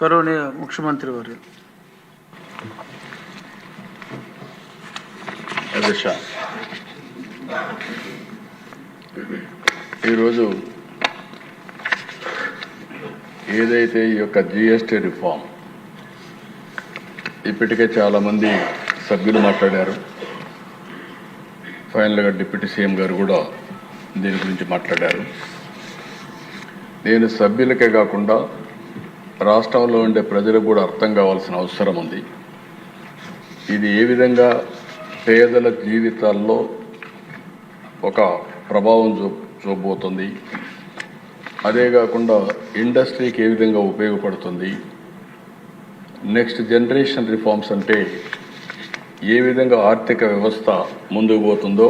గౌరవనీయ ముఖ్యమంత్రి గారు ఈరోజు ఏదైతే ఈ యొక్క జిఎస్టీ రిఫార్మ్ ఇప్పటికే చాలామంది సభ్యులు మాట్లాడారు. ఫైనల్గా డిప్యూటీ సీఎం గారు కూడా దీని గురించి మాట్లాడారు. నేను సభ్యులకే కాకుండా రాష్ట్రంలో ఉండే ప్రజలకు కూడా అర్థం కావాల్సిన అవసరం ఉంది. ఇది ఏ విధంగా పేదల జీవితాల్లో ఒక ప్రభావం చూ చూపబోతుంది. అదే కాకుండా ఇండస్ట్రీకి ఏ విధంగా ఉపయోగపడుతుంది. నెక్స్ట్ జనరేషన్ రిఫార్మ్స్ అంటే ఏ విధంగా ఆర్థిక వ్యవస్థ ముందుకు పోతుందో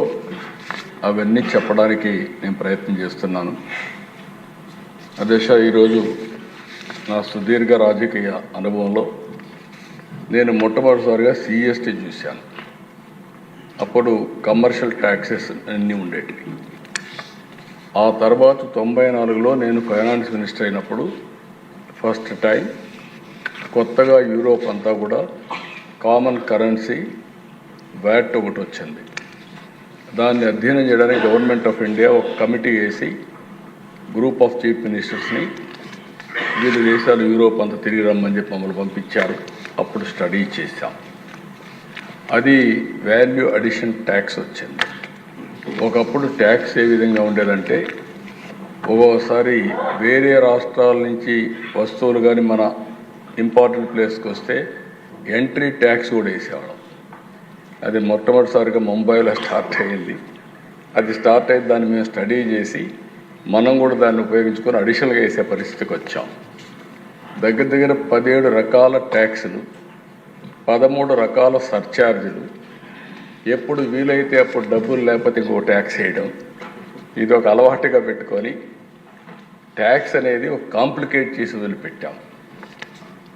అవన్నీ చెప్పడానికి నేను ప్రయత్నం చేస్తున్నాను. అధ్యక్ష ఈరోజు నా సుదీర్ఘ రాజకీయ అనుభవంలో నేను మొట్టమొదటిసారిగా సిఎస్టీ చూశాను. అప్పుడు కమర్షియల్ ట్యాక్సెస్ అన్నీ ఉండేటివి. ఆ తర్వాత తొంభై నాలుగులో నేను ఫైనాన్స్ మినిస్టర్ అయినప్పుడు ఫస్ట్ టైం కొత్తగా యూరోప్ అంతా కూడా కామన్ కరెన్సీ వ్యాట్ ఒకటి వచ్చింది. దాన్ని అధ్యయనం చేయడానికి గవర్నమెంట్ ఆఫ్ ఇండియా ఒక కమిటీ వేసి గ్రూప్ ఆఫ్ చీఫ్ మినిస్టర్స్ని వీళ్ళు దేశాలు యూరోప్ అంతా తిరిగి రమ్మని చెప్పి మమ్మల్ని పంపించారు. అప్పుడు స్టడీ చేశాం. అది వాల్యూ అడిషన్ ట్యాక్స్ వచ్చింది. ఒకప్పుడు ట్యాక్స్ ఏ విధంగా ఉండేదంటే ఒక్కోసారి వేరే రాష్ట్రాల నుంచి వస్తువులు కానీ మన ఇంపార్టెంట్ ప్లేస్కి వస్తే ఎంట్రీ ట్యాక్స్ కూడా వేసేవాళ్ళం. అది మొట్టమొదటిసారిగా ముంబైలో స్టార్ట్ అయ్యింది అది స్టార్ట్ అయ్యి దాన్ని మేము స్టడీ చేసి మనం కూడా దాన్ని ఉపయోగించుకొని అడిషనల్గా వేసే పరిస్థితికి వచ్చాం. దగ్గర దగ్గర పదిహేడు రకాల ట్యాక్సులు పదమూడు రకాల సర్ఛార్జీలు ఎప్పుడు వీలైతే అప్పుడు డబ్బులు లేకపోతే ఇంకో ట్యాక్స్ వేయడం ఇది ఒక అలవాటుగా పెట్టుకొని ట్యాక్స్ అనేది ఒక కాంప్లికేట్ చేసి వదిలిపెట్టాం.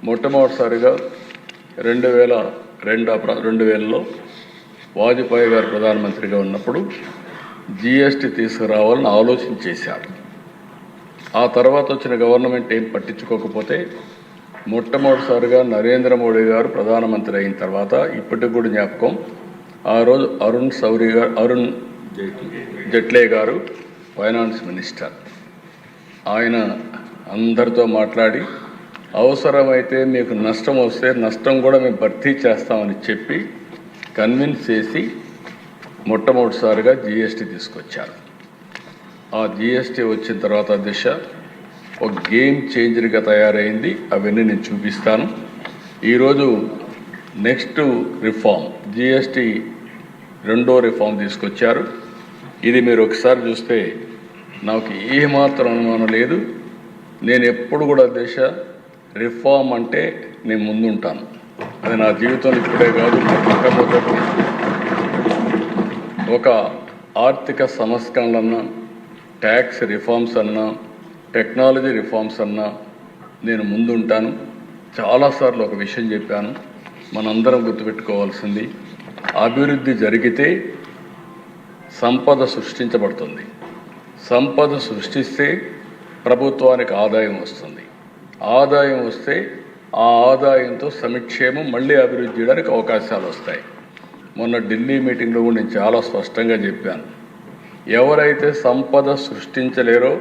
మొట్టమొదటిసారిగా రెండు వేల రెండు రెండు వేలలో వాజ్పేయి గారు ప్రధానమంత్రిగా ఉన్నప్పుడు జిఎస్టీ తీసుకురావాలని ఆలోచన చేశారు ఆ తర్వాత వచ్చిన గవర్నమెంట్ ఏం పట్టించుకోకపోతే మొట్టమొదటిసారిగా నరేంద్ర మోడీ గారు ప్రధానమంత్రి అయిన తర్వాత ఇప్పటికి కూడా జ్ఞాపకం ఆ రోజు అరుణ్ సౌరి గారు అరుణ్ జైట్లే గారు ఫైనాన్స్ మినిస్టర్. ఆయన అందరితో మాట్లాడి అవసరమైతే మీకు నష్టం వస్తే నష్టం కూడా మేము భర్తీ చేస్తామని చెప్పి కన్విన్స్ చేసి మొట్టమొదటిసారిగా జిఎస్టీ తీసుకొచ్చారు. ఆ జిఎస్టీ వచ్చిన తర్వాత దిశ ఒక గేమ్ చేంజర్గా తయారైంది. అవన్నీ నేను చూపిస్తాను. ఈరోజు నెక్స్ట్ రిఫార్మ్ జిఎస్టీ రెండో రిఫార్మ్ తీసుకొచ్చారు. ఇది మీరు ఒకసారి చూస్తే నాకు ఏమాత్రం అనుమానం లేదు. నేను ఎప్పుడు కూడా దిశ రిఫార్మ్ అంటే నేను ముందుంటాను. అది నా జీవితంలో ఇప్పుడే కాదు మొట్టమొదటి ఒక ఆర్థిక సంస్కరణలన్నా ట్యాక్స్ రిఫార్మ్స్ అన్నా టెక్నాలజీ రిఫార్మ్స్ అన్నా నేను ముందుంటాను. చాలాసార్లు ఒక విషయం చెప్పాను. మనందరం గుర్తుపెట్టుకోవాల్సింది అభివృద్ధి జరిగితే సంపద సృష్టించబడుతుంది. సంపద సృష్టిస్తే ప్రభుత్వానికి ఆదాయం వస్తుంది. ఆదాయం వస్తే ఆ ఆదాయంతో సమిక్షేమం మళ్ళీ అభివృద్ధి చేయడానికి అవకాశాలు వస్తాయి. మొన్న ఢిల్లీ మీటింగ్లో కూడా నేను చాలా స్పష్టంగా చెప్పాను. ఎవరైతే సంపద సృష్టించలేరో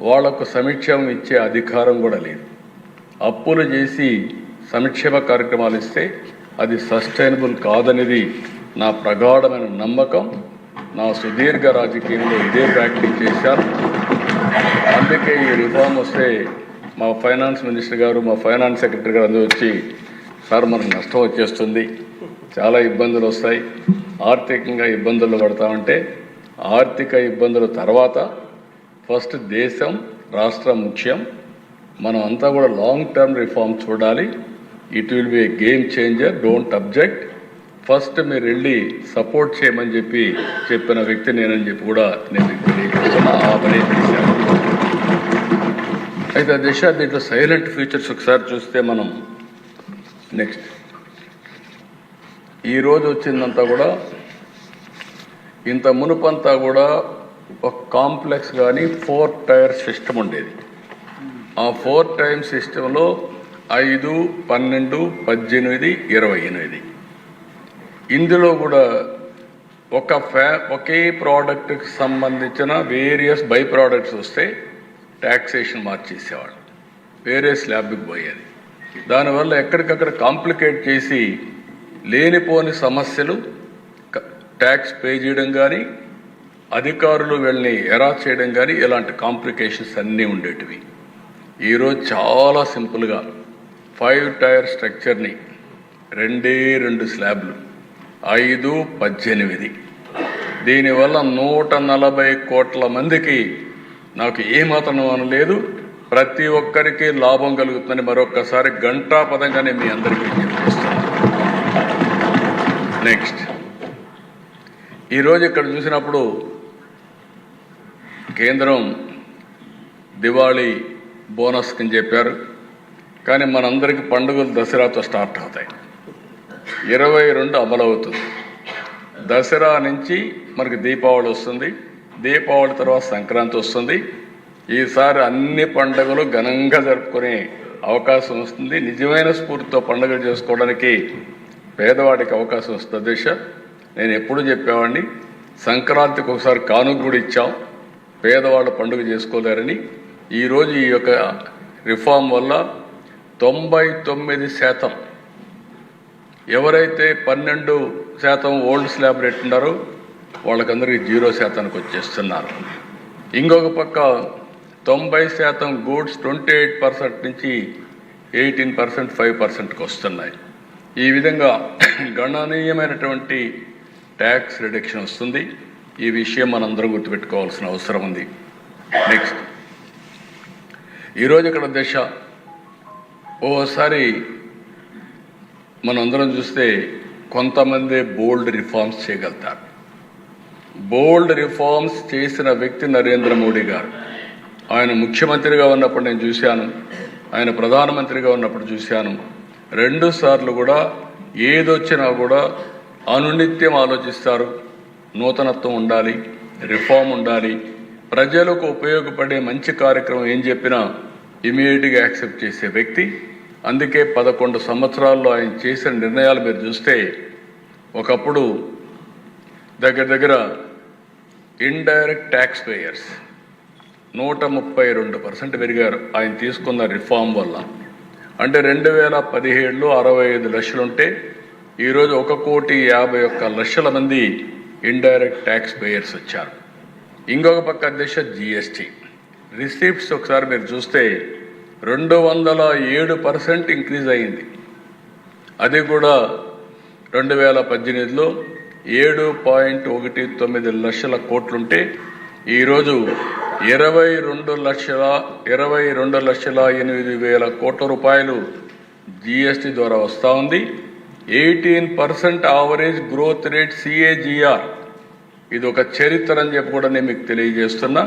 వాళ్ళకు సంక్షేమం ఇచ్చే అధికారం కూడా లేదు. అప్పులు చేసి సంక్షేమ కార్యక్రమాలు ఇస్తే అది సస్టైనబుల్ కాదనేది నా ప్రగాఢమైన నమ్మకం. నా సుదీర్ఘ రాజకీయంలో ఇదే ప్రాక్టీస్ చేశాను. అందుకే ఈ రిఫార్మ్ వస్తే మా ఫైనాన్స్ మినిస్టర్ గారు మా ఫైనాన్స్ సెక్రటరీ గారు అందరూ వచ్చి సార్ మనకు నష్టం వచ్చేస్తుంది. చాలా ఇబ్బందులు వస్తాయి. ఆర్థికంగా ఇబ్బందులు పడతామంటే ఆర్థిక ఇబ్బందుల తర్వాత ఫస్ట్ దేశం రాష్ట్రం ముఖ్యం. మనం అంతా కూడా లాంగ్ టర్మ్ రిఫార్మ్ చూడాలి. It will be a game changer don't object first మీరు వెళ్ళి సపోర్ట్ చేయమని చెప్పి చెప్పిన వ్యక్తి నేనని చెప్పి కూడా నేను తెలియజేస్తున్నా. ఆ పని చేశాను. అయితే దిశ దీంట్లో సైలెంట్ ఫీచర్స్ ఒకసారి చూస్తే మనం నెక్స్ట్ ఈరోజు వచ్చిందంతా కూడా ఇంత మునుపంతా కూడా ఒక కాంప్లెక్స్ కానీ ఫోర్ టైర్ సిస్టమ్ ఉండేది. ఆ ఫోర్ టైర్ సిస్టంలో ఐదు పన్నెండు పద్దెనిమిది ఇరవై ఎనిమిది. ఇందులో కూడా ఒక ఫ్యా ఒకే ప్రోడక్ట్కి సంబంధించిన వేరియస్ బై ప్రోడక్ట్స్ వస్తే ట్యాక్సేషన్ మార్చేసేవాళ్ళు. వేరే స్లాబ్కి పోయేది. దానివల్ల ఎక్కడికక్కడ కాంప్లికేట్ చేసి లేనిపోని సమస్యలు ట్యాక్స్ పే చేయడం కానీ అధికారులు వీళ్ళని ఎరా చేయడం కానీ ఇలాంటి కాంప్లికేషన్స్ అన్నీ ఉండేటివి. ఈరోజు చాలా సింపుల్గా ఫైవ్ టైర్ స్ట్రక్చర్ని రెండే రెండు స్లాబ్లు ఐదు పద్దెనిమిది. దీనివల్ల నూట నలభై కోట్ల మందికి నాకు ఏమాత్రం అనలేదు. ప్రతి ఒక్కరికి లాభం కలుగుతుందని మరొక్కసారి గంటా పదంగానే మీ అందరికీ నెక్స్ట్ ఈరోజు ఇక్కడ చూసినప్పుడు కేంద్రం దివాళీ బోనస్ అని చెప్పారు. కానీ మనందరికీ పండుగలు దసరాతో స్టార్ట్ అవుతాయి. ఇరవై రెండు అమలవుతుంది. దసరా నుంచి మనకి దీపావళి వస్తుంది. దీపావళి తర్వాత సంక్రాంతి వస్తుంది. ఈసారి అన్ని పండుగలు ఘనంగా జరుపుకునే అవకాశం వస్తుంది. నిజమైన స్ఫూర్తితో పండుగలు చేసుకోవడానికి పేదవాడికి అవకాశం వస్తుంది దిశ. నేను ఎప్పుడు చెప్పేవాడిని సంక్రాంతికి ఒకసారి కానుక కూడా ఇచ్చాం. పేదవాళ్ళు పండుగ చేసుకోలేరని. ఈరోజు ఈ యొక్క రిఫార్మ్ వల్ల తొంభై తొమ్మిది శాతం ఎవరైతే పన్నెండు శాతం ఓల్డ్ స్లాబ్ రేట్ ఉన్నారో వాళ్ళకందరికీ జీరో శాతానికి వచ్చేస్తున్నారు. ఇంకొక పక్క తొంభై శాతం గూడ్స్ ట్వంటీ ఎయిట్ పర్సెంట్ నుంచి ఎయిటీన్ పర్సెంట్ ఫైవ్ పర్సెంట్కి వస్తున్నాయి. ఈ విధంగా గణనీయమైనటువంటి ట్యాక్స్ రిడక్షన్ వస్తుంది. ఈ విషయం మనందరం గుర్తుపెట్టుకోవాల్సిన అవసరం ఉంది. నెక్స్ట్ ఈరోజు ఇక్కడ దశ. ఓసారి మనందరం చూస్తే కొంతమంది బోల్డ్ రిఫార్మ్స్ చేయగలుగుతారు. బోల్డ్ రిఫార్మ్స్ చేసిన వ్యక్తి నరేంద్ర మోడీ గారు. ఆయన ముఖ్యమంత్రిగా ఉన్నప్పుడు నేను చూశాను. ఆయన ప్రధానమంత్రిగా ఉన్నప్పుడు చూశాను. రెండు సార్లు కూడా ఏదొచ్చినా కూడా అనునిత్యం ఆలోచిస్తారు. నూతనత్వం ఉండాలి రిఫార్మ్ ఉండాలి. ప్రజలకు ఉపయోగపడే మంచి కార్యక్రమం ఏం చెప్పినా ఇమీడియట్గా యాక్సెప్ట్ చేసే వ్యక్తి. అందుకే పదకొండు సంవత్సరాల్లో ఆయన చేసిన నిర్ణయాలు మీరు చూస్తే ఒకప్పుడు దగ్గర దగ్గర ఇండైరెక్ట్ ట్యాక్స్ పేయర్స్ నూట ముప్పై రెండు పర్సెంట్ పెరిగారు. ఆయన తీసుకున్న రిఫార్మ్ వల్ల. అంటే రెండు వేల పదిహేడులో అరవై ఐదు లక్షలుంటే ఈరోజు ఒక కోటి యాభై ఒక్క లక్షల మంది ఇండైరెక్ట్ ట్యాక్స్ పేయర్స్ వచ్చారు. ఇంకొక పక్క దిశ జిఎస్టీ రిసీప్ట్స్ ఒకసారి మీరు చూస్తే రెండు వందల ఏడు పర్సెంట్ ఇంక్రీజ్ అయింది అది కూడా రెండు వేల పద్దెనిమిదిలో ఏడు పాయింట్ ఒకటి తొమ్మిది లక్షల కోట్లుంటే ఈరోజు ఇరవై రెండు లక్షల ఇరవై రెండు లక్షల ఎనిమిది వేల కోట్ల రూపాయలు జిఎస్టీ ద్వారా వస్తూ ఉంది. Eighteen percent average growth rate CAGR. ఇది ఒక చరిత్ర అని చెప్పి కూడా నేను మీకు తెలియజేస్తున్నా.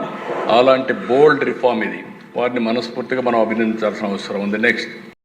అలాంటి బోల్డ్ రిఫార్మ్ ఇది. వారిని మనస్ఫూర్తిగా మనం అభినందించాల్సిన అవసరం ఉంది. నెక్స్ట్.